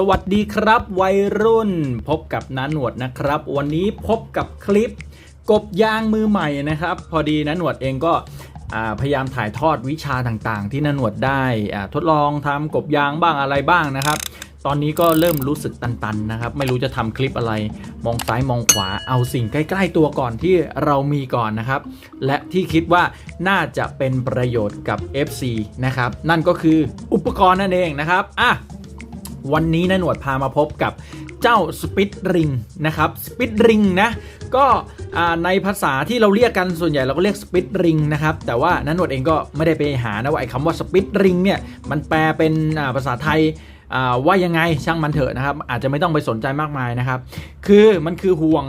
สวัสดีครับวัยรุ่น พบกับน้าหนวดนะครับ วันนี้พบกับคลิป กบยางมือใหม่นะครับ พอดีน้าหนวดเองก็พยายามถ่ายทอดวิชาต่างๆ ที่น้าหนวดได้ทดลองทำกบยางบ้างอะไรบ้างนะครับ ตอนนี้ก็เริ่มรู้สึกตันๆนะครับ ไม่รู้จะทำคลิปอะไร มองซ้ายมองขวาเอาสิ่งใกล้ ๆ ตัวก่อนที่เรามีก่อนนะครับ และที่คิดว่าน่าจะเป็นประโยชน์กับ FC นะครับนั่นก็คืออุปกรณ์นั่นเองนะครับอะ วันนี้นะหนวดพามาพบกับเจ้าสปิดริงนะครับสปิดริงนะก็ในภาษาที่เราเรียกกันส่วนใหญ่เราก็เรียกสปิดริงนะครับแต่ว่านันหนวดเองก็ไม่ได้ไปหานะว่าไอ้คำว่าสปิดริงเนี่ยมันแปลเป็นภาษาไทยว่ายังไงช่างมันเถอะนะครับ อาจจะไม่ต้องไปสนใจมากมายนะครับ คือมันคือห่วง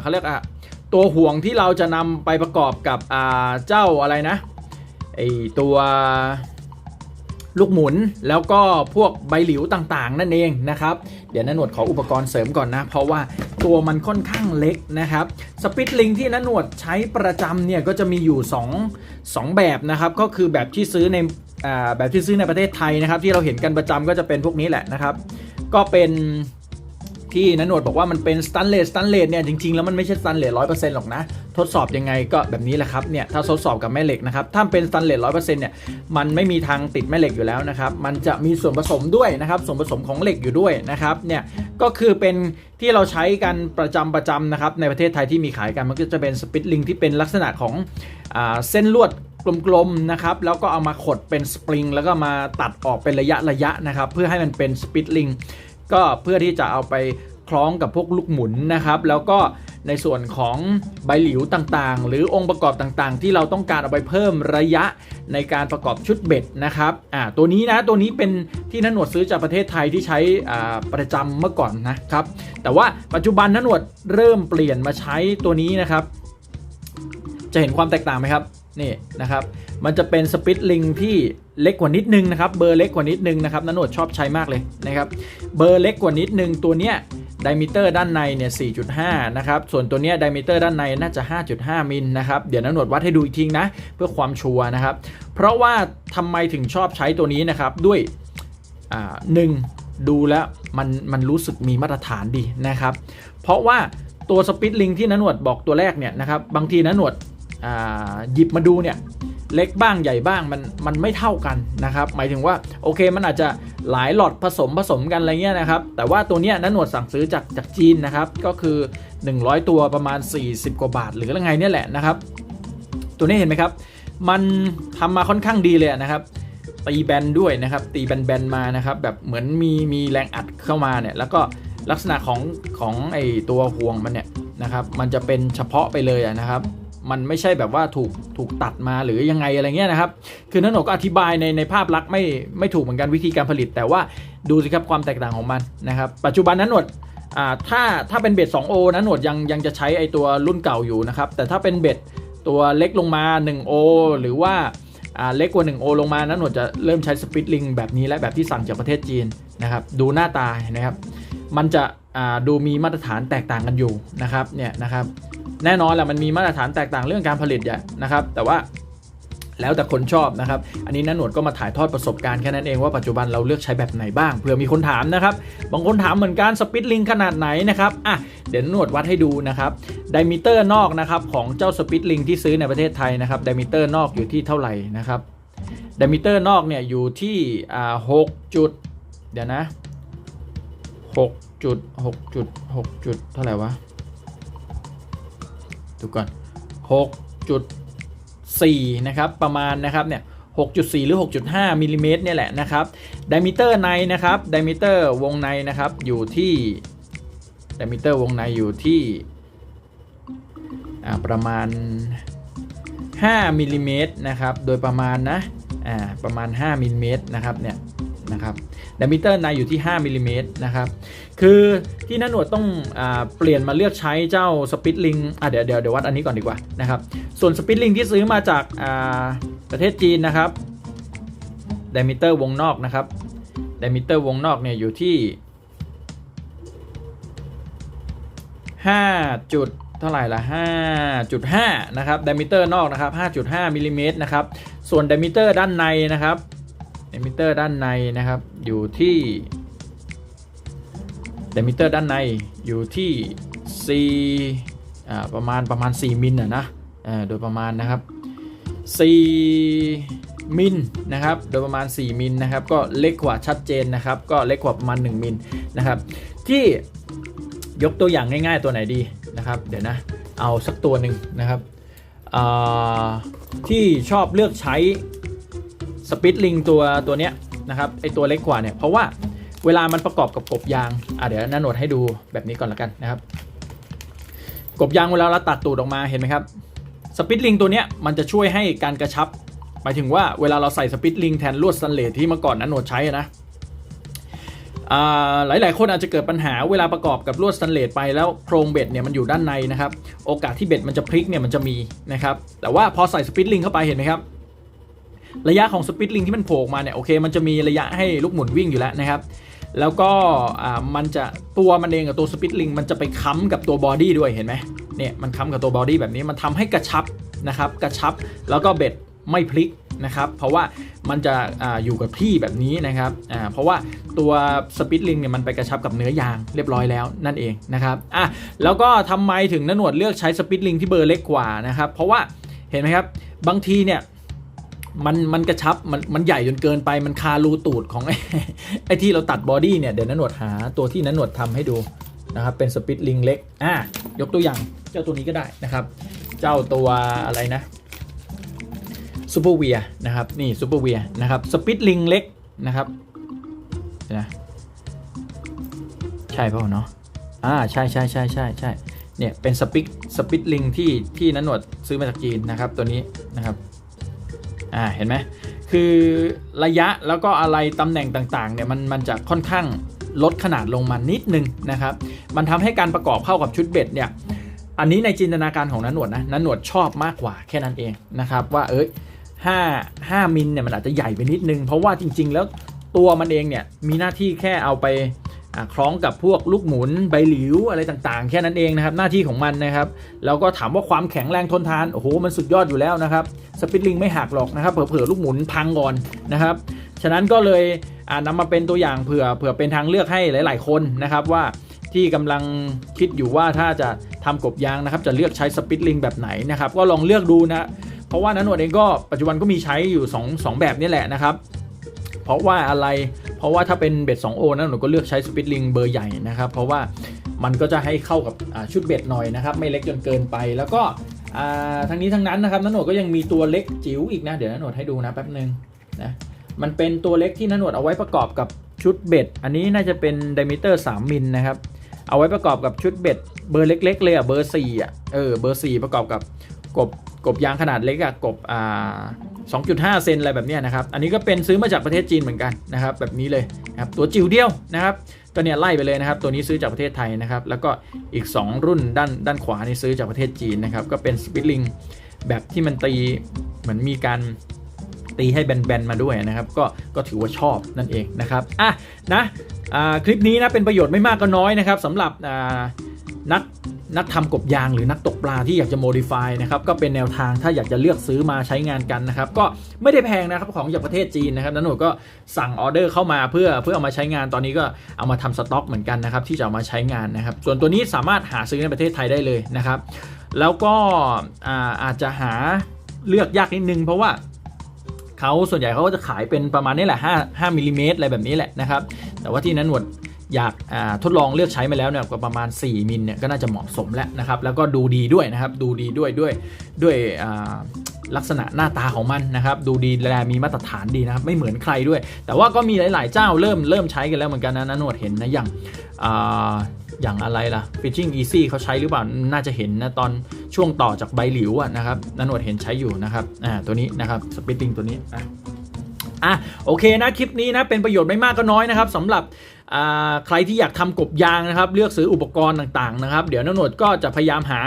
เขาเรียกอะตัวห่วงที่เราจะนำไปประกอบกับเจ้าอะไรนะไอตัว ลูกหมุนแล้วก็พวกใบหลิวต่างๆ นั่นเองนะครับ เดี๋ยวนันหนวดขออุปกรณ์เสริมก่อนนะ เพราะว่าตัวมันค่อนข้างเล็กนะครับสปิตลิงที่นันหนวดใช้ประจำเนี่ยก็จะมีอยู่ 2 2 แบบนะครับ ก็คือแบบที่ซื้อในอแบบที่ซื้อในประเทศไทยนะครับ ที่เราเห็นกันประจำก็จะเป็นพวกนี้แหละนะครับ ก็เป็น ที่นันหนดบอกว่ามันเป็นสตันเลสสตันเลสเนี่ยจริงๆแล้วมันไม่ใช่สตันเลสร้อยเปอร์เซ็นต์หรอกนะ ทดสอบยังไงก็แบบนี้แหละครับเนี่ยถ้าทดสอบกับแม่เหล็กนะครับถ้าเป็นสตันเลสร้อยเปอร์เซ็นต์เนี่ยมันไม่มีทางติดแม่เหล็กอยู่แล้วนะครับมันจะมีส่วนผสมด้วยนะครับส่วนผสมของเหล็กอยู่ด้วยนะครับเนี่ยก็คือเป็นที่เราใช้กันประจำประจำนะครับในประเทศไทยที่มีขายกันมันก็จะเป็นสปิตลิงที่เป็นลักษณะของอเส้นลวดกลมๆนะครับแล้วก็เอามาขดเป็นสปริงแล้วก็มาตัดออกเป็นระยะระยะนะครับเพื่อให้มันเป็นสปิตลิง ก็เพื่อที่จะเอาไปคล้องกับพวกลูกหมุนนะครับ แล้วก็ในส่วนของใบหลิวต่างๆ หรือองค์ประกอบต่างๆ ที่เราต้องการเอาไปเพิ่มระยะในการประกอบชุดเบ็ดนะครับอ่าตัวนี้นะตัวนี้เป็นที่นหนวดซื้อจากประเทศไทยที่ใช้อ่าประจำเมื่อก่อนนะครับ แต่ว่าปัจจุบันนหนวดเริ่มเปลี่ยนมาใช้ตัวนี้นะครับ จะเห็นความแตกต่างไหมครับนี่นะครับ มันจะเป็นสปิตลิงที่เล็กกว่านิดนึงนะครับ เบอร์เล็กกว่านิดนึงนะครับนันโนดชอบใช้มากเลยนะครับ เบอร์เล็กกว่านิดนึงตัวเนี้ยไดมิเตอร์ด้านในเนี่ย 4.5 นะครับ ส่วนตัวเนี้ยไดมิเตอร์ด้านในน่าจะ 5.5 มิลนะครับ เดี๋ยวนันโนดวัดให้ดูอีกทีนะ เพื่อความชัวร์นะครับ เพราะว่าทำไมถึงชอบใช้ตัวนี้นะครับ ด้วยหนึ่งดูแล้วมันมันรู้สึกมีมาตรฐานดีนะครับ เพราะว่าตัวสปิตลิงที่นันหนวดบอกตัวแรกเนี่ยนะครับ บางทีนันหนวดหยิบมาดูเนี่ย เล็กบ้างใหญ่บ้างมันมันไม่เท่ากันนะครับหมายถึงว่าโอเคมันอาจจะหลายหลอดผสมผสมกันอะไรเงี้ยนะครับแต่ว่าตัวเนี้ยนันหนวดสั่งซื้อจากจากจีนนะครับก็คือ 100 ตัวประมาณ 40 กว่าบาท หรืออะไรไงเนี่ยแหละนะครับ ตัวนี้เห็นไหมครับ มันทำมาค่อนข้างดีเลยนะครับตีแบนด้วยนะครับตีแบนๆมานะครับแบบเหมือนมีมีแรงอัดเข้ามาเนี่ยแล้วก็ลักษณะของของไอตัวห่วงมันเนี่ยนะครับมันจะเป็นเฉพาะไปเลยนะครับ มันไม่ใช่แบบว่าถูกถูกตัดมาหรือยังไงอะไรเงี้ยนะครับ คือนันโหนก็อธิบายในในภาพลักษณ์ไม่ไม่ถูกเหมือนกันวิธีการผลิต แต่ว่าดูสิครับความแตกต่างของมันนะครับ ปัจจุบันนั้นหนวดอ่าถ้าถ้าเป็นเบ็ด 2O นะหนวดยังยังจะใช้ไอตัวรุ่นเก่าอยู่นะครับ แต่ถ้าเป็นเบ็ดตัวเล็กลงมา 1O หรือว่าอ่าเล็กกว่า1โอลงมานะหนวดจะเริ่มใช้สปิตลิงแบบนี้และแบบที่สั่งจากประเทศจีนนะครับ ดูหน้าตาเห็นะครับ มันจะดูมีมาตรฐานแตกต่างกันอยู่นะครับเนี่ยนะครับ แน่นอนแหละมันมีมาตรฐานแตกต่างเรื่องการผลิตอย่นะครับ แต่ว่าแล้วแต่คนชอบนะครับ อันนี้นะหนวดก็มาถ่ายทอดประสบการณ์แค่นั้นเองว่าปัจจุบันเราเลือกใช้แบบไหนบ้างเผื่อมีคนถามนะครับ บางคนถามเหมือนกันสปิตลิงขนาดไหนนะครับอะเดี๋ยวหนวดวัดให้ดูนะครับไดมิเตอร์นอกนะครับของเจ้าสปิตลิงที่ซื้อในประเทศไทยนะครับไดมิเตอร์นอกอยู่ที่เท่าไหร่นะครับไดมิเตอร์นอกเนี่ยอยู่ที่อ่าหกจุดเดี๋ยวนะหกจุดหกจุดหกจุดเท่าไหร่วะ ดูก่อนหกจุดสี่นะครับ ประมาณนะครับเนี่ย6.4 หรือ 6.5มิลลิเมตรเนี่ยแหละนะครับไดมิเตอร์ในนะครับไดมิเตอร์วงในนะครับอยู่ที่ไดมิเตอร์วงในอยู่ที่ประมาณ5มิลลิเมตรนะครับ โดยประมาณนะประมาณ5มิลลิเมตรนะครับเนี่ย นะครับดมิเตอร์ในอยู่ที่ 5มิลลิเมตรนะครับคือที่นันหนวดต้องอเปลี่ยนมาเลือกใช้เจ้าสปิตลิงอะเดี๋ยวเดี๋ยวเดี๋ยววัดอันนี้ก่อนดีกว่านะครับส่วนสปิตลิงที่ซื้อมาจากประเทศจีนนะครับดมิเตอร์วงนอกนะครับดมิเตอร์วงนอกเนี่ยอยู่ที่5จุดเท่าไหร่ละ5.5 นะครับดมิเตอร์นอกนะครับ 5.5มิลลิเมตรนะครับ ส่วนดมิเตอร์ด้านในนะครับ ไดมิเตอร์ด้านในนะครับ อยู่ที่เดมิเตอร์ด้านในอยู่ที่4อ่าประมาณประมาณ 4 มิลนะนะโดยประมาณนะครับ 4 มิลนะครับ โดยประมาณ 4 มิลนะครับ ก็เล็กกว่าชัดเจนนะครับ ก็เล็กกว่าประมาณ 1 มิลนะครับ ที่ยกตัวอย่างง่ายๆตัวไหนดีนะครับ เดี๋ยวนะ เอาสักตัวหนึ่งนะครับที่ชอบเลือกใช้ สปิตลิงตัวตัวเนี้ยนะครับไอตัวเล็กกว่าเนี่ยเพราะว่าเวลามันประกอบกับกบยางอะเดี๋ยวน้าโนดให้ดูแบบนี้ก่อนละกันนะครับ กบยางเวลาเราตัดตูดออกมาเห็นไหมครับสปิตลิงตัวเนี้ยมันจะช่วยให้การกระชับหมายถึงว่าเวลาเราใส่สปิตลิงแทนลวดสแตนเลสที่เมื่อก่อนนันโหนดใช้นะอ่าหลาย ๆ คนอาจจะเกิดปัญหาเวลาประกอบกับลวดสแตนเลสไปแล้วโครงเบ็ดเนี่ยมันอยู่ด้านในนะครับ โอกาสที่เบ็ดมันจะพลิกเนี่ยมันจะมีนะครับ แต่ว่าพอใส่สปิตลิงเข้าไปเห็นไหมครับ ระยะของสปิตลิงที่มันโผล่ออกมาเนี่ยโอเคมันจะมีระยะให้ลูกหมุนวิ่งอยู่แล้วนะครับ แล้วก็มันจะตัวมันเองกับตัวสปิตลิงมันจะไปค้ำกับตัวบอดี้ด้วยเห็นไหมเนี่ยมันค้ำกับตัวบอดี้แบบนี้มันทำให้กระชับนะครับกระชับแล้วก็เบ็ดไม่พลิกนะครับเพราะว่ามันจะออยู่กับที่แบบนี้นะครับเพราะว่าตัวสปิตลิงเนี่ยมันไปกระชับกับเนื้อยางเรียบร้อยแล้วนั่นเองนะครับอะแล้วก็ทำไมถึงนหนวดเลือกใช้สปิตลิงที่เบอร์เล็กกว่านะครับเพราะว่าเห็นไหมครับบางทีเนี่ย มันมันกระชับมันมันใหญ่จนเกินไปมันคารูตูดของไอ้ไอ้ที่เราตัดบอดี้เนี่ยเดี๋ยวนันหนวดหาตัวที่นันหนวดทำให้ดูนะครับเป็นสปิตลิงเล็กอะยกตัวอย่างเจ้าตัวนี้ก็ได้นะครับ เจ้าตัวอะไรนะซูเปอร์เวียนะครับนี่ซูเปอร์เวียนะครับสปิตลิงเล็กนะครับนะใช่เปล่าเนาะอ่าใช่ใช่ใช่ใช่ใช่เนี่ยเป็นสปิตสปิตลิงที่ที่นันหนวดซื้อมาจากจีนนะครับตัวนี้นะครับ อ่าเห็นไหมคือระยะแล้วก็อะไรตำแหน่งต่างๆเนี่ยมันมันจะค่อนข้างลดขนาดลงมานิดนึงนะครับ มันทำให้การประกอบเข้ากับชุดเบ็ดเนี่ยอันนี้ในจินตนาการของนันหนวดนะนันหนวดชอบมากกว่าแค่นั้นเองนะครับว่าเอ้ยห้าห้ามิลเนี่ยมันอาจจะใหญ่ไปนิดนึง เพราะว่าจริง ๆ แล้วตัวมันเองเนี่ยมีหน้าที่แค่เอาไป คล้องกับพวกลูกหมุนใบหลิวอะไรต่างๆ แค่นั้นเองนะครับหน้าที่ของมันนะครับแล้วก็ถามว่าความแข็งแรงทนทานโอ้โหมันสุดยอดอยู่แล้วนะครับสปิตลิงไม่หักหรอกนะครับเผื่อๆลูกหมุนพังก่อนนะครับฉะนั้นก็เลยอ่านำมาเป็นตัวอย่างเผื่อเผื่อเป็นทางเลือกให้หลาย ๆ คนนะครับว่าที่กำลังคิดอยู่ว่าถ้าจะทำกบยางนะครับจะเลือกใช้สปิตลิงแบบไหนนะครับก็ลองเลือกดูนะเพราะว่านันนวดเองก็ปัจจุบันก็มีใช้อยู่ 2 2 แบบนี้แหละนะครับ เพราะว่าอะไร เพราะว่าถ้าเป็นเบ็ด 2O นะหนูก็เลือกใช้สปิตลิงเบอร์ใหญ่นะครับ เพราะว่ามันก็จะให้เข้ากับชุดเบ็ดหน่อยนะครับ ไม่เล็กจนเกินไป แล้วก็อ่าทั้งนี้ทั้งนั้นนะครับนันหนวดก็ยังมีตัวเล็กจิ๋วอีกนะ เดี๋ยวนันหนวดให้ดูนะแป๊บนึงนะ มันเป็นตัวเล็กที่นันหนวดเอาไว้ประกอบกับชุดเบ็ด อันนี้น่าจะเป็นไดมิเตอร์ 3 มิลนะครับ เอาไว้ประกอบกับชุดเบ็ดเบอร์เล็ก ๆ เลยอะ เบอร์4อะ เออ เบอร์ 4 ประกอบกับ กบกบยางขนาดเล็กอะกบอ่า2.5 เซนอะไรแบบนี้นะครับ อันนี้ก็เป็นซื้อมาจากประเทศจีนเหมือนกันนะครับ แบบนี้เลยนะครับตัวจิ๋วเดียวนะครับก็เนี่ยไล่ไปเลยนะครับ ตัวนี้ซื้อจากประเทศไทยนะครับ แล้วก็อีก 2 รุ่นด้านด้านขวานี่ซื้อจากประเทศจีนนะครับ ก็เป็นสปิตลิงแบบที่มันตีเหมือนมีการตีให้แบนๆมาด้วยนะครับ ก็ก็ถือว่าชอบนั่นเองนะครับอะนะคลิปนี้นะเป็นประโยชน์ไม่มากก็น้อยนะครับสำหรับนัก นักทำกบยางหรือนักตกปลาที่อยากจะ modify นะครับก็เป็นแนวทางถ้าอยากจะเลือกซื้อมาใช้งานกันนะครับก็ไม่ได้แพงนะครับของจากประเทศจีนนะครับนันหนูก็สั่งออเดอร์เข้ามาเพื่อเพื่อเอามาใช้งานตอนนี้ก็เอามาทำสต็อกเหมือนกันนะครับที่จะเอามาใช้งานนะครับส่วนตัวนี้สามารถหาซื้อในประเทศไทยได้เลยนะครับแล้วก็อาอาจจะหาเลือกยากนิดนึงเพราะว่าเขาส่วนใหญ่เขาก็จะขายเป็นประมาณนี้แหละ5 5มิลลิเมตรอะไรแบบนี้แหละนะครับแต่ว่าที่นั้นหนวด อยากทดลองเลือกใช้มาแล้วเนี่ยก็ประมาณ 4 มิลเนี่ยก็น่าจะเหมาะสมแล้วนะครับ แล้วก็ดูดีด้วยนะครับ ดูดีด้วยด้วยด้วยลักษณะหน้าตาของมันนะครับ ดูดีแลมีมาตรฐานดีนะครับ ไม่เหมือนใครด้วย แต่ว่าก็มีหลาย ๆ เจ้าเริ่มเริ่มใช้กันแล้วเหมือนกันนะนะนวดเห็นนะอย่างอย่างอะไรล่ะ Fishing Easy เขาใช้หรือเปล่า น่าจะเห็นนะตอนช่วงต่อจากใบหลิวอะนะครับนันวดเห็นใช้อยู่นะครับ อ่า ตัวนี้นะครับ สปิตติ้งตัวนี้อะอะโอเคนะ คลิปนี้นะ เป็นประโยชน์ไม่มากก็น้อยนะครับสำหรับ ใครที่อยากทำกบยางนะครับ เลือกซื้ออุปกรณ์ต่างๆนะครับ เดี๋ยวนนหนวดก็จะพยายามหา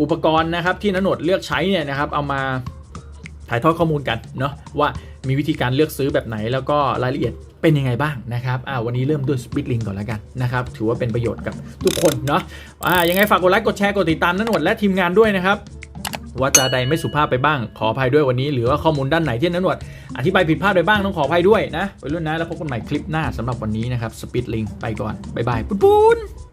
อุปกรณ์นะครับ ที่นนหนวดเลือกใช้เนี่ยนะครับเอามาถ่ายทอดข้อมูลกันเนาะว่ามีวิธีการเลือกซื้อแบบไหนแล้วก็รายละเอียดเป็นยังไงบ้างนะครับอ่าวันนี้เริ่มด้วยสปิตลิงก่อนแล้วกันนะครับ ถือว่าเป็นประโยชน์กับทุกคนเนาะอ่ายังไงฝากกดไลค์กดแชร์กดติดตามนันหนวดและทีมงานด้วยนะครับ ว่าจะใดไม่สุภาพไปบ้าง ขออภัยด้วยวันนี้ หรือว่าข้อมูลด้านไหนที่นันหนวดอธิบายผิดพลาดไปบ้างต้องขออภัยด้วยนะไปรุ่นนะแล้วพบกันใหม่คลิปหน้าสำหรับวันนี้นะครับสปีดลิงไปก่อนบ๊ายบายปุ้นปุ้น